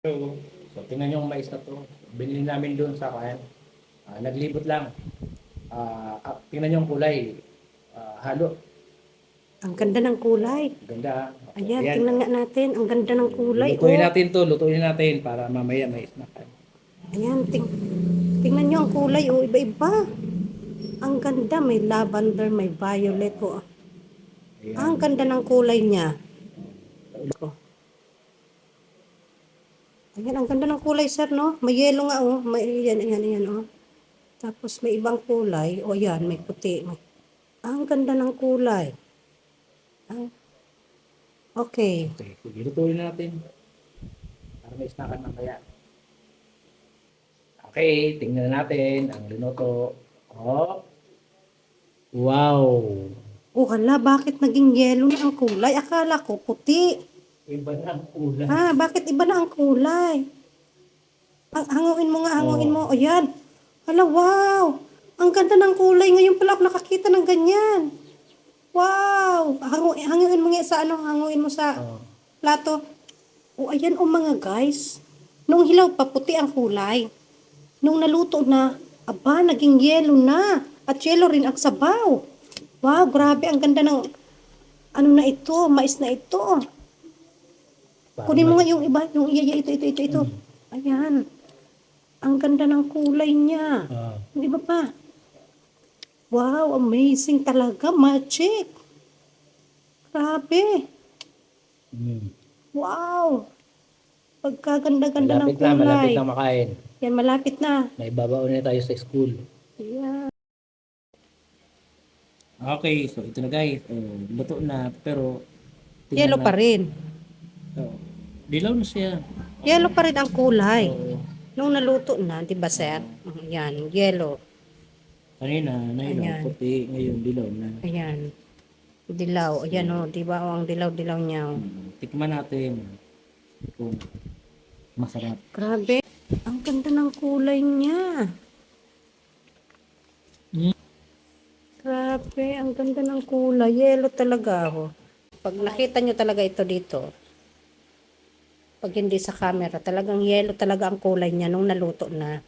So, so tingnan nyo yung mais na to. Binili namin doon sa kayan. Ah, naglibot lang. Ah, tingnan nyo yung kulay. Ah, halo. Ang ganda ng kulay. Ganda. ah. Ayan, tingnan nga natin. Ang ganda ng kulay. Lutuin Oh. natin to. Lutuin natin para mamaya may snack. Ayan, ting tingnan nyo ang kulay. Oh, iba-iba. Ang ganda. May lavender, may violet. Oh. Ayan. Ang ganda ng kulay niya. Oh. Ayan, ang ganda ng kulay, sir, no? May yellow nga, oh. May, ayan, ayan, ayan, oh. Tapos may ibang kulay. O, ayan, may puti. May- Ang ganda ng kulay. Ah. Okay. Okay, sige, lutuin natin. Para may snackan mamaya. Okay, tingnan natin ang linuto. Oh. Wow! Oh, hala, bakit naging yellow na ang kulay? Akala ko puti. Iba na ang ulam. Ah, bakit iba na ang kulay? Ang hanguin mo nga, hanguin mo. O yan. Hala, wow. Ang ganda ng kulay. Ngayon pala ako nakakita ng ganyan. Wow. Hangu hanguin mo nga sa ano, hanguin mo sa Oh. plato. O ayan o mga guys. Nung hilaw pa, puti ang kulay. Nung naluto na, aba, naging yellow na. At yellow rin ang sabaw. Wow, grabe. Ang ganda ng, ano na ito, mais na ito. Kunin mo nga yung iba, yung iya, iya, ito, ito, ito, ito. Ayan. Ang ganda ng kulay niya. Ah. Di ba pa? Wow, amazing talaga. Magic. Grabe. Mm. Wow. Pagkaganda-ganda ng Malapit na, malapit kulay. na makain. Yan, malapit na. May babaon na tayo sa school. Ayan. Okay, so ito na guys. Oh, luto na, pero... Yellow pa rin. Oh, dilaw na siya. Yellow pa rin ang kulay. Oh, Nung naluto na, di ba sir? Yan, yellow. kanina, Ayan. puti. Ngayon, dilaw na. Ayan. Dilaw. Ayan o, di ba? O, ang dilaw-dilaw niya. oh. Mm, Tikman natin kung masarap. Grabe. Ang ganda ng kulay niya. Hmm? Grabe, ang ganda ng kulay. Yellow talaga ako. Pag nakita nyo talaga ito dito, pag hindi sa camera, talagang yellow talaga ang kulay niya nung naluto na.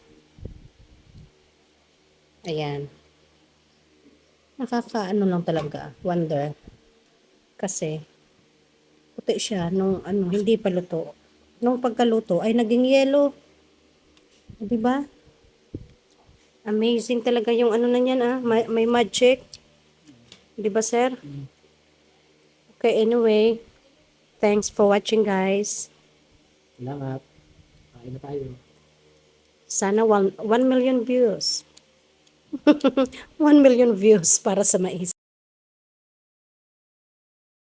Ayan. Nakakaano lang talaga. Wonder. Kasi, puti siya nung ano, hindi pa luto. Nung pagkaluto ay naging yellow. 'Di ba? Amazing talaga yung ano na niyan ah, may, may magic. 'Di ba, sir? Okay, anyway. Thanks for watching, guys. Salamat. Kain na tayo. Sana 1 million views. 1 million views para sa mais.